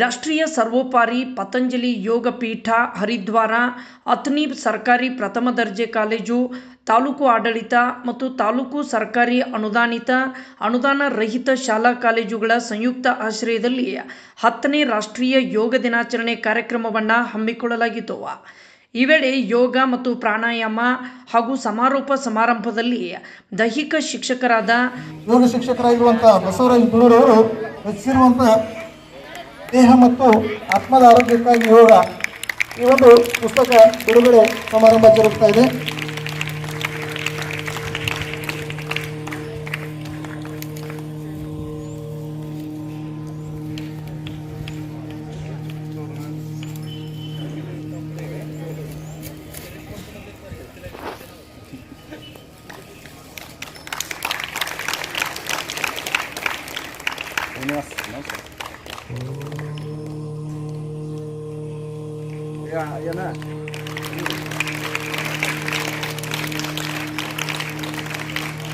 ರಾಷ್ಟ್ರೀಯ ಸರ್ವೋಪಾರಿ ಪತಂಜಲಿ ಯೋಗ ಪೀಠ, ಹರಿದ್ವಾರ, ಅಥಣಿ ಸರ್ಕಾರಿ ಪ್ರಥಮ ದರ್ಜೆ ಕಾಲೇಜು, ತಾಲೂಕು ಆಡಳಿತ ಮತ್ತು ತಾಲೂಕು ಸರ್ಕಾರಿ ಅನುದಾನಿತ, ಅನುದಾನ ರಹಿತ ಶಾಲಾ ಕಾಲೇಜುಗಳ ಸಂಯುಕ್ತ ಆಶ್ರಯದಲ್ಲಿ ಹತ್ತನೇ ರಾಷ್ಟ್ರೀಯ ಯೋಗ ದಿನಾಚರಣೆ ಕಾರ್ಯಕ್ರಮವನ್ನು ಹಮ್ಮಿಕೊಳ್ಳಲಾಗಿತ್ತು. ಈ ವೇಳೆ ಯೋಗ ಮತ್ತು ಪ್ರಾಣಾಯಾಮ ಹಾಗೂ ಸಮಾರೋಪ ಸಮಾರಂಭದಲ್ಲಿ ದೈಹಿಕ ಶಿಕ್ಷಕರಾದ ಯೋಗ ಶಿಕ್ಷಕರಾಗಿರುವಂತಹ ಬಸವರಾಜ್ ಬೀಳೂರು ಅವರು ರಚಿಸಿರುವಂಥ ದೇಹ ಮತ್ತು ಆತ್ಮದ ಆರೋಗ್ಯಕ್ಕಾಗಿ ಯೋಗ ಈ ಒಂದು ಪುಸ್ತಕ ಬಿಡುಗಡೆ ಸಮಾರಂಭ ಜರುಗ್ತಾ ಇದೆ.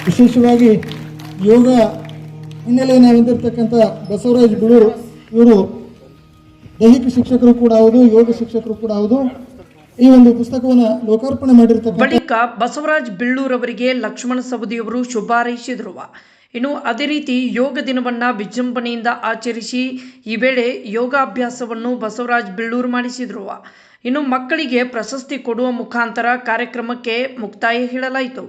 ವಿಶೇಷವಾಗಿ ಯೋಗ ಹಿನ್ನೆಲೆಯನ್ನು ಹೊಂದಿರತಕ್ಕಂಥ ಬಸವರಾಜ್ ಗುರು ಇವರು ದೈಹಿಕ ಶಿಕ್ಷಕರು ಕೂಡ ಹೌದು ಯೋಗ ಶಿಕ್ಷಕರು ಕೂಡ ಹೌದು. ಈ ಒಂದು ಪುಸ್ತಕವನ್ನು ಲೋಕಾರ್ಪಣೆ ಮಾಡಿರ್ತಕ್ಕಂಥ ಬಳಿಕ ಬಸವರಾಜ್ ಬಿಳ್ಳೂರವರಿಗೆ ಲಕ್ಷ್ಮಣ ಸವದಿಯವರು ಶುಭ ಹಾರೈಸಿದರು ಇನ್ನು ಅದೇ ರೀತಿ ಯೋಗ ದಿನವನ್ನ ವಿಜೃಂಭಣೆಯಿಂದ ಆಚರಿಸಿ ಈ ವೇಳೆ ಯೋಗಾಭ್ಯಾಸವನ್ನು ಬಸವರಾಜ್ ಬಿಳ್ಳೂರು ಮಾಡಿಸಿದ್ರು. ಇನ್ನು ಮಕ್ಕಳಿಗೆ ಪ್ರಶಸ್ತಿ ಕೊಡುವ ಮುಖಾಂತರ ಕಾರ್ಯಕ್ರಮಕ್ಕೆ ಮುಕ್ತಾಯ ಹೇಳಲಾಯಿತು.